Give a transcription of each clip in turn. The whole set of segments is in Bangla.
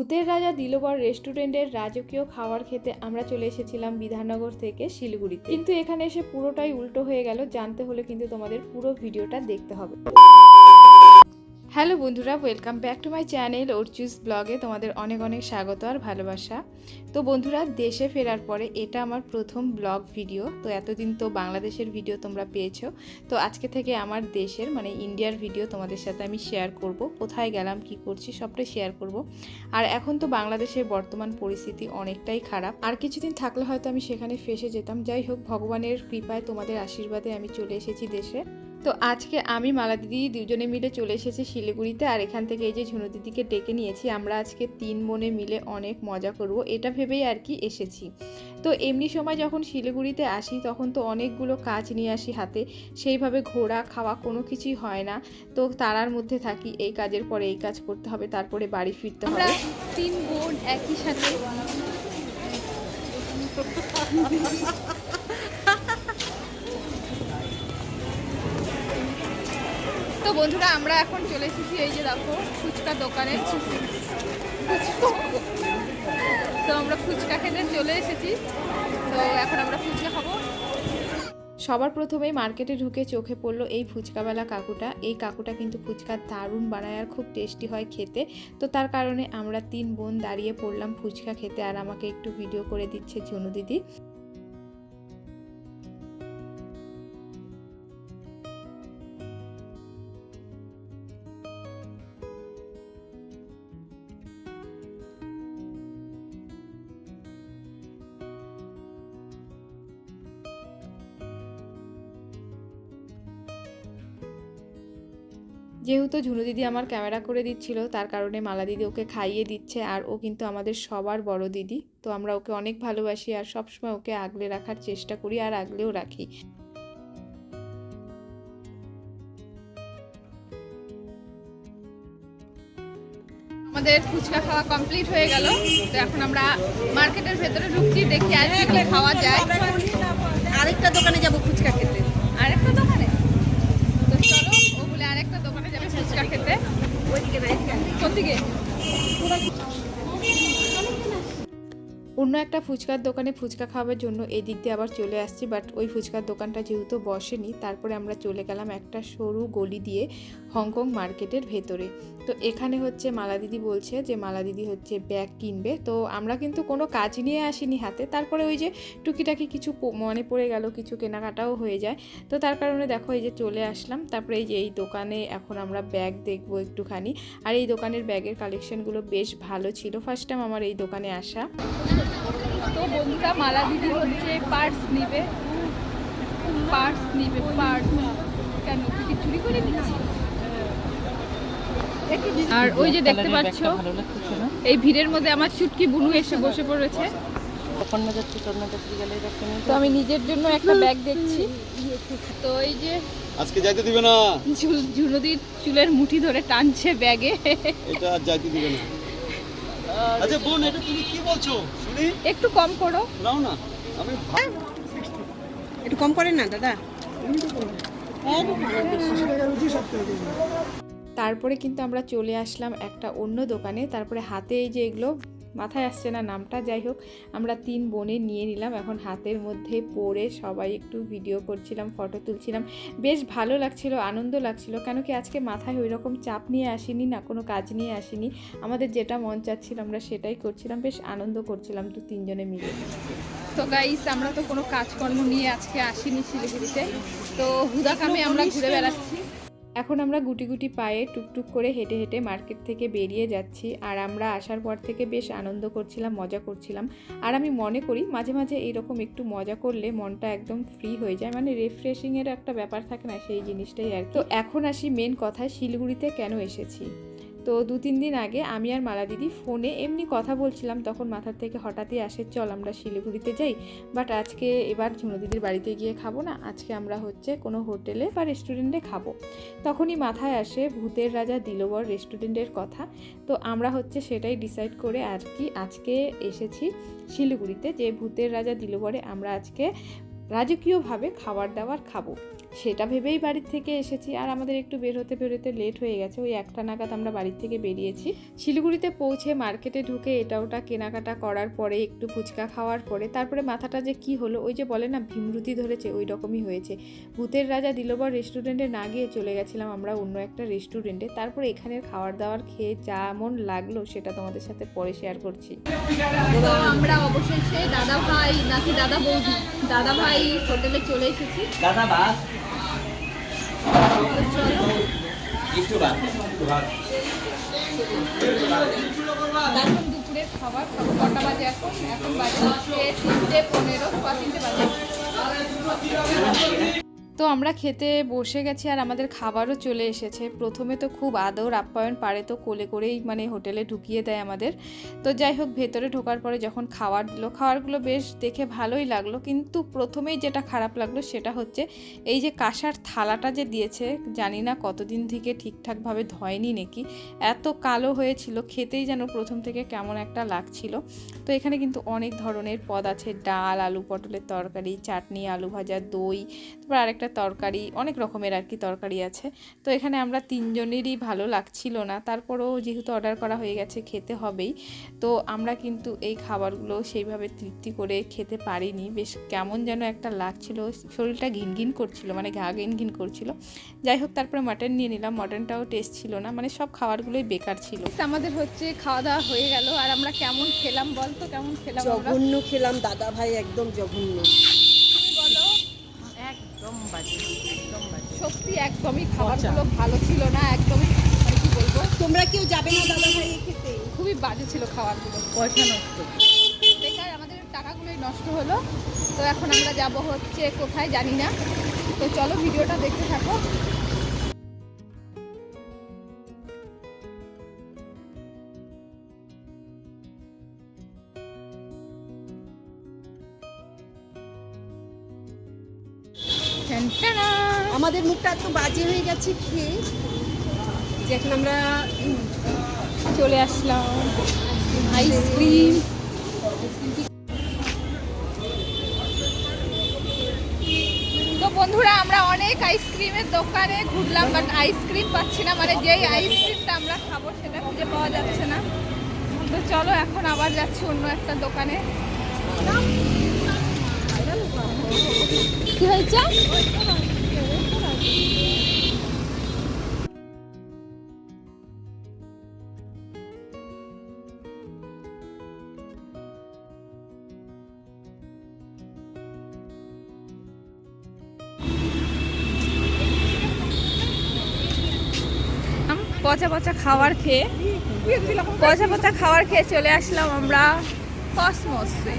ভূতের রাজা দিলবর রেস্টুরেন্টের রাজকীয় খাবার খেতে আমরা চলে এসেছিলাম বিধাননগর থেকে শিলিগুড়িতে। কিন্তু এখানে এসে পুরোটাই উল্টো হয়ে গেল, জানতে হলে কিন্তু তোমাদের পুরো ভিডিওটা দেখতে হবে। হ্যালো বন্ধুরা welcome back to my channel ওরচুস ব্লগে তোমাদের অনেক অনেক স্বাগত আর ভালোবাসা। তো বন্ধুরা, দেশে ফেরার পরে এটা আমার প্রথম ব্লগ ভিডিও তো এতদিন তো বাংলাদেশের ভিডিও তোমরা পেয়েছ। তো আজকে থেকে আমার দেশের মানে ইন্ডিয়ার ভিডিও তোমাদের সাথে আমি শেয়ার করব, কোথায় গেলাম, কি করছি, সবটাই শেয়ার করব। আর এখন তো বাংলাদেশের বর্তমান পরিস্থিতি অনেকটাই খারাপ। আর কিছুদিন থাকলে হয়তো আমি সেখানে ফেসে যেতাম। যাই হোক, ভগবানের কৃপায় তোমাদের আশীর্বাদে আমি চলে এসেছি দেশে। তো আজকে আমি মালা দিদি দুজনে মিলে চলে এসেছি শিলিগুড়িতে আর এখান থেকে এই যে ঝুনু দিদিকে ডেকে নিয়েছি আমরা আজকে তিন বোনে মিলে অনেক মজা করব। এটা ভেবেই আর কি এসেছি। তো এমনি সময় যখন শিলিগুড়িতে আসি তখন তো অনেকগুলো কাজ নিয়ে আসি হাতে। সেইভাবে ঘোরা খাওয়া কোনো কিছুই হয় না। তো তারার মধ্যে থাকি এই কাজের পরে এই কাজ করতে হবে তারপরে বাড়ি ফিরতে হবে। তিন বোন একই সাথে। তো বন্ধুরা, আমরা এখন চলে এসেছি এই যে দেখো, ফুচকা দোকানে। তো আমরা ফুচকা খেতে চলে এসেছি। তো এখন আমরা ফুচকা খাব। সবার প্রথমেই মার্কেটে ঢুকে চোখে পড়ল এই ফুচকাওয়ালা কাকুটা। এই কাকুটা কিন্তু ফুচকা দারুণ বানায় আর খুব টেস্টি হয় খেতে। তো তার কারণে আমরা তিন বোন দাঁড়িয়ে পড়লাম ফুচকা খেতে। আর আমাকে একটু ভিডিও করে দিচ্ছে ঝুনু দিদি। যেহেতু ঝুনু দিদি আমার ক্যামেরা করে দিচ্ছিল তার কারণে মালা দিদি ওকে খাইয়ে দিচ্ছে আর ও কিন্তু আমাদের সবার বড় দিদি। তো আমরা ওকে অনেক ভালোবাসি আর সবসময় ওকে আগলে রাখার চেষ্টা করি আর আগলেও রাখি। আমাদের ফুচকা খাওয়া কমপ্লিট হয়ে গেল। তো এখন আমরা মার্কেটের ভেতরে ঢুকছি দেখি আর কি খাওয়া যায়। আরেকটা দোকানে যাব ফুচকা খেতে। আরেকটা দোকানে তো চলো ও বলে আরেকটা দোকানে যাবে ফুচকা খেতে ওইদিকে না এদিকে আয়। কোথেকে অন্য একটা ফুচকার দোকানে ফুচকা খাওয়ার জন্য এই দিক দিয়ে আবার চলে আসছি বাট ওই ফুচকার দোকানটা যেহেতু বসেনি, তারপরে আমরা চলে গেলাম একটা সরু গলি দিয়ে। হংকং মার্কেটের ভেতরে। তো এখানে হচ্ছে মালা দিদি বলছে যে মালা দিদি হচ্ছে ব্যাগ কিনবে। তো আমরা কিন্তু কোনো কাজ নিয়ে আসিনি হাতে। তারপরে ওই যে টুকিটাকি কিছু মনে পড়ে গেল, কিছু কেনাকাটাও হয়ে যায়। তো তার কারণে দেখো এই যে চলে আসলাম। তারপরে এই যে এই দোকানে এখন আমরা ব্যাগ দেখব একটুখানি। আর এই দোকানের ব্যাগের কালেকশনগুলো বেশ ভালো ছিল। ফার্স্ট টাইম আমার এই দোকানে আসা। তো বন্ধুরা মালা দিদি হচ্ছে পার্স নিবে। পার্স নিবে পার্স কেন? তুই চুরি করে নিচ্ছিস আর ওই যে দেখতে পাচ্ছ এই ভিড়ের মধ্যে আমার চুটকি বুনু এসে বসে পড়েছে। তো? আমি নিজের জন্য একটা ব্যাগ দেখছি। তো এই যে আজকে যাইতে দিবে না। চুল চুলের মুঠি ধরে টানছে ব্যাগে। এটা আর যাইতে দিবে না। আচ্ছা বোন এটা তুমি কি বলছো? শুনি। একটু কম করো। নাও না। আমি একটু কম করেন না দাদা। তারপরে কিন্তু আমরা চলে আসলাম একটা অন্য দোকানে। তারপরে হাতে এই যে এগুলো, মাথায় আসছে না নামটা, যাই হোক, আমরা তিন বোনে নিয়ে নিলাম। এখন হাতের মধ্যে পরে সবাই একটু ভিডিও করছিলাম ফটো তুলছিলাম। বেশ ভালো লাগছিল, আনন্দ লাগছিল, কেন কি আজকে মাথায় ওই রকম চাপ নিয়ে আসিনি না, কোনো কাজ নিয়ে আসিনি। আমাদের যেটা মন চাচ্ছিল আমরা সেটাই করছিলাম, বেশ আনন্দ করছিলাম দু তিনজনে মিলে। তো গাইস আমরা তো কোনো কাজকর্ম নিয়ে আজকে আসিনি শিলিগুড়িতে। তো হুদাকামে আমরা ঘুরে বেড়াচ্ছি। এখন আমরা গুটি গুটি পায়ে টুকটুক করে হেঁটে হেঁটে মার্কেট থেকে বেরিয়ে যাচ্ছি আর আমরা আসার পর থেকে বেশ আনন্দ করছিলাম, মজা করছিলাম। আর আমি মনে করি মাঝে মাঝে এইরকম একটু মজা করলে মনটা একদম ফ্রি হয়ে যায়। মানে রিফ্রেশিংয়ের একটা ব্যাপার থাকে না সেই জিনিসটাই আর তো এখন আসি মেন কথা শিলিগুড়িতে কেন এসেছি? তো দু তিন দিন আগে আমি আর মালা দিদি ফোনে এমনি কথা বলছিলাম, তখন মাথার থেকে হঠাৎই আসে, চল আমরা শিলিগুড়িতে যাই। বাট আজকে এবার ঝুনু দিদির বাড়িতে গিয়ে খাব না, আজকে আমরা হচ্ছে কোনো হোটেলে বা রেস্টুরেন্টে খাব। তখনই মাথায় আসে ভূতের রাজা দিলবর রেস্টুরেন্টের কথা। তো আমরা হচ্ছে সেটাই ডিসাইড করে আর কি আজকে এসেছি শিলিগুড়িতে, যে ভূতের রাজা দিলবরে আমরা আজকে রাজকীয়ভাবে খাবার দাবার খাব। সেটা ভেবেই বাড়ির থেকে এসেছি। আর আমাদের একটু বের হতে বেরোতে লেট হয়ে গেছে। ওই একটা নাগাদ আমরা বাড়ির থেকে বেরিয়েছি। শিলিগুড়িতে পৌঁছে মার্কেটে ঢুকে এটা ওটা কেনাকাটা করার পরে একটু ফুচকা খাওয়ার পরে তারপরে মাথাটা যে কি হলো ওই যে বলে না ভীমরুতি ধরেছে ওই রকমই হয়েছে। ভূতের রাজা দিলবর রেস্টুরেন্টে না গিয়ে চলে গেছিলাম আমরা অন্য একটা রেস্টুরেন্টে তারপরে এখানের খাওয়ার দাওয়ার খেয়ে যা যেমন লাগল সেটা তোমাদের সাথে পরে শেয়ার করছি। আমরা অবশেষে দাদা ভাই নাকি দাদা বৌদি দাদা ভাই হোটেলে চলে এসেছি। দাদা বাস। এখন খাবার খাব কটা বাজে এখন? এখন বাজে তিনটে পনেরো বা তিনটে বাজে। তো আমরা খেতে বসে গেছি আর আমাদের খাবারও চলে এসেছে। প্রথমে তো খুব আদর, আপ্যায়ন পারে তো কোলে করেই মানে হোটেলে ঢুকিয়ে দেয় আমাদের। তো যাই হোক, ভেতরে ঢোকার পরে যখন খাবার দিল খাবারগুলো বেশ দেখে ভালোই লাগল। কিন্তু প্রথমেই যেটা খারাপ লাগল সেটা হচ্ছে এই যে কাঁসার থালাটা যে দিয়েছে, জানি না কতদিন থেকে ঠিকঠাকভাবে ধয়নি নাকি, এত কালো হয়েছিল, খেতেই যেন প্রথম থেকে কেমন একটা লাগছিল। তো এখানে কিন্তু অনেক ধরনের পদ আছে, ডাল, আলু পটলের তরকারি, চাটনি, আলু ভাজা, দই, তারপর আরেকটা তরকারি অনেক রকমের আর কি তরকারি আছে। তো এখানে আমরা তিনজনেরই ভালো লাগছিল না। তারপরেও যেহেতু অর্ডার করা হয়ে গেছে খেতে হবেই। তো আমরা কিন্তু এই খাবারগুলো সেইভাবে তৃপ্তি করে খেতে পারিনি। বেশ কেমন যেন একটা লাগছিল। শরীরটা ঘিনঘিন করছিল মানে ঘা ঘিনঘিন করছিল। যাই হোক তারপরে মাটন নিয়ে নিলাম। মটনটাও টেস্ট ছিল না মানে সব খাবারগুলোই বেকার ছিল। আমাদের হচ্ছে খাওয়া দাওয়া হয়ে গেল। আর আমরা কেমন খেলাম বলতো? কেমন খেলাম আমরা? জঘন্য খেলাম দাদা ভাই একদম জঘন্য। একদম বাজে একদম বাজে। সত্যি একদমই খাবারগুলো ভালো ছিল না একদমই মানে কি বলব? তোমরা কেউ যাবে না দাদা ভাই খেতে খুবই বাজে ছিল খাবারগুলো। পয়সা নষ্ট বেকার আমাদের টাকাগুলোই নষ্ট হলো। তো এখন আমরা যাব হচ্ছে কোথায় জানি না। তো চলো ভিডিওটা দেখতে থাকো। আমাদের মুখটা এত বাজে হয়ে গেছে খেয়ে। যে এখন আমরা চলে আসলাম। আইসক্রিম তো বন্ধুরা আমরা অনেক আইসক্রিমের দোকানে ঘুরলাম বাট আইসক্রিম পাচ্ছি না। মানে যেই আইসক্রিমটা আমরা খাব সেটা খুঁজে পাওয়া যাচ্ছে না। তো চলো এখন আবার যাচ্ছি অন্য একটা দোকানে। কি হয়েছে? পচা পচা খাবার খেয়ে পচা পচা খাবার খেয়ে চলে আসলাম আমরা কসমসে।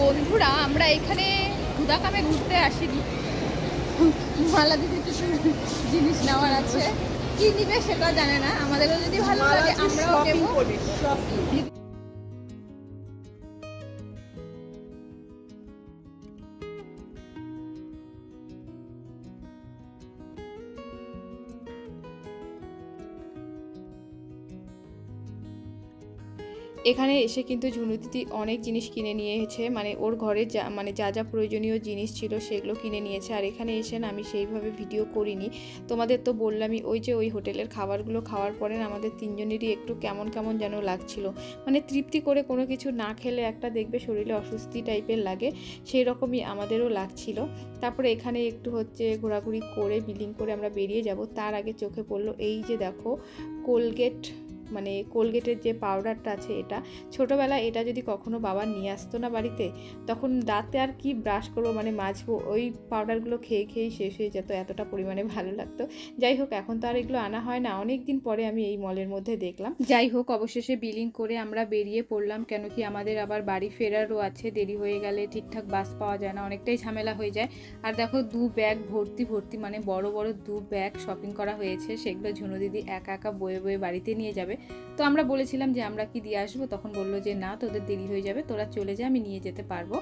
বন্ধুরা আমরা এখানে হুদাকামে ঘুরতে আসিনি। মালা দিদি কিছু জিনিস নেওয়ার আছে। কি নিবে সেটা জানে না। আমাদেরও যদি ভালো লাগে আমরাও নেব। এখানে এসে কিন্তু ঝুনু দিদি অনেক জিনিস কিনে নিয়েছে মানে ওর ঘরে যা মানে যা যা প্রয়োজনীয় জিনিস ছিল সেগুলো কিনে নিয়েছে। আর এখানে এসে না আমি সেইভাবে ভিডিও করিনি। তোমাদের তো বললামই ওই যে ওই হোটেলের খাবারগুলো খাওয়ার পরে আমাদের তিনজনেরই একটু কেমন কেমন যেন লাগছিল। মানে তৃপ্তি করে কোনো কিছু না খেলে একটা দেখবে শরীরে অস্বস্তি টাইপের লাগে সেই রকমই আমাদেরও লাগছিল। তারপরে এখানে একটু হচ্ছে ঘোরাঘুরি করে, বিলিং করে আমরা বেরিয়ে যাব। তার আগে চোখে পড়ল, এই যে দেখো, কোলগেট মানে কোলগেটের যে পাউডারটা আছে এটা, ছোটোবেলায় এটা যদি কখনো বাবা নিয়ে আসতো না বাড়িতে, তখন দাঁতে আর কি ব্রাশ করব মানে মাজবো, ওই পাউডারগুলো খেয়ে খেয়েই শেষ হয়ে যেত, এতটা পরিমাণে ভালো লাগতো। যাই হোক, এখন তো আর এগুলো আনা হয় না অনেক দিন পরে আমি এই মলের মধ্যে দেখলাম। যাই হোক, অবশেষে বিলিং করে আমরা বেরিয়ে পড়লাম, কেন কি আমাদের আবার বাড়ি ফেরারও আছে, দেরি হয়ে গেলে ঠিকঠাক বাস পাওয়া যায় না, অনেকটাই ঝামেলা হয়ে যায়। আর দেখো, দু ব্যাগ ভর্তি ভর্তি মানে বড় বড় দু ব্যাগ শপিং করা হয়েছে, সেগুলো ঝুনু দিদি একা একা বয়ে বয়ে বাড়িতে নিয়ে যাবে। তো আমরা বলেছিলাম যে আমরা কি দিয়ে আসব তখন বলল যে না তোদের দেরি হয়ে যাবে তোরা চলে যা আমি নিয়ে যেতে পারব।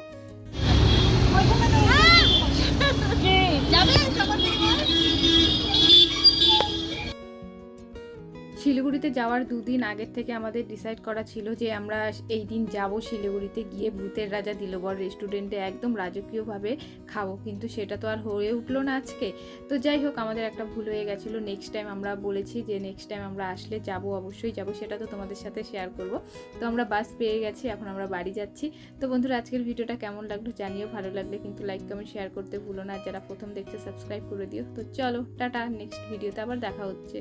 শিলিগুড়িতে যাওয়ার দুদিন আগের থেকে আমাদের ডিসাইড করা ছিল যে আমরা এই দিন যাব শিলিগুড়িতে গিয়ে ভূতের রাজা দিলবর রেস্টুরেন্টে একদম রাজকীয়ভাবে খাব। কিন্তু সেটা তো আর হয়ে উঠল না আজকে। তো যাই হোক, আমাদের একটা ভুল হয়ে গেছিল। নেক্সট টাইম আমরা বলেছি যে নেক্সট টাইম আমরা আসলে যাব, অবশ্যই যাব, সেটা তো তোমাদের সাথে শেয়ার করব। তো আমরা বাস পেয়ে গেছি, এখন আমরা বাড়ি যাচ্ছি। তো বন্ধুরা, আজকের ভিডিওটা কেমন লাগল জানিও। ভালো লাগলে কিন্তু লাইক কমেন্ট শেয়ার করতে ভুলো না। যারা প্রথম দেখছে সাবস্ক্রাইব করে দিও। তো চলো, টাটা নেক্সট ভিডিওতে আবার দেখা হচ্ছে।